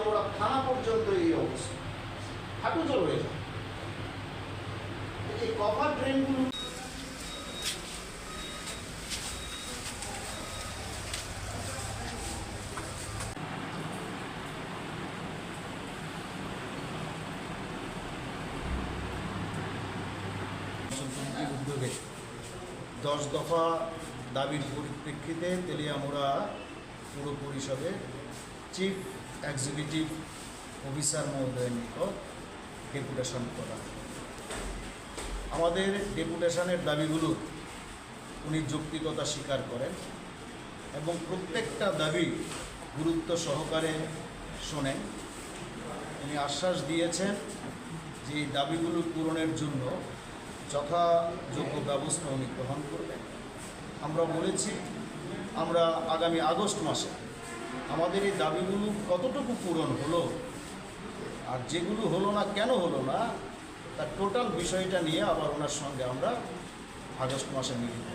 আমরা থানা পর্যন্ত এই অবস্থা। জল হয়ে যায়। এই কভার ড্রেনগুলো উদ্যোগে দশ দফা দাবির পরিপ্রেক্ষিতে তেলিয়ামোড়া পুর পরিষদের চিফ এক্সিকিউটিভ অফিসার মহোদয়ের নিকট ডেপুটেশন করা আমাদের ডেপুটেশনের দাবিগুলো উনি যৌক্তিকতা স্বীকার করেন এবং প্রত্যেকটা দাবি গুরুত্ব সহকারে শোনেন। উনি আশ্বাস দিয়েছেন যে এই দাবিগুলো পূরণের জন্য যথাযোগ্য ব্যবস্থা উনি গ্রহণ করবেন। আমরা বলেছি, আমরা আগামী আগস্ট মাসে আমাদের এই দাবিগুলো কতটুকু পূরণ হলো? আর যেগুলো হলো না, কেন হলো না, তার টোটাল বিষয়টা নিয়ে আবার ওনার সঙ্গে আমরা আগস্ট মাসে মিলিত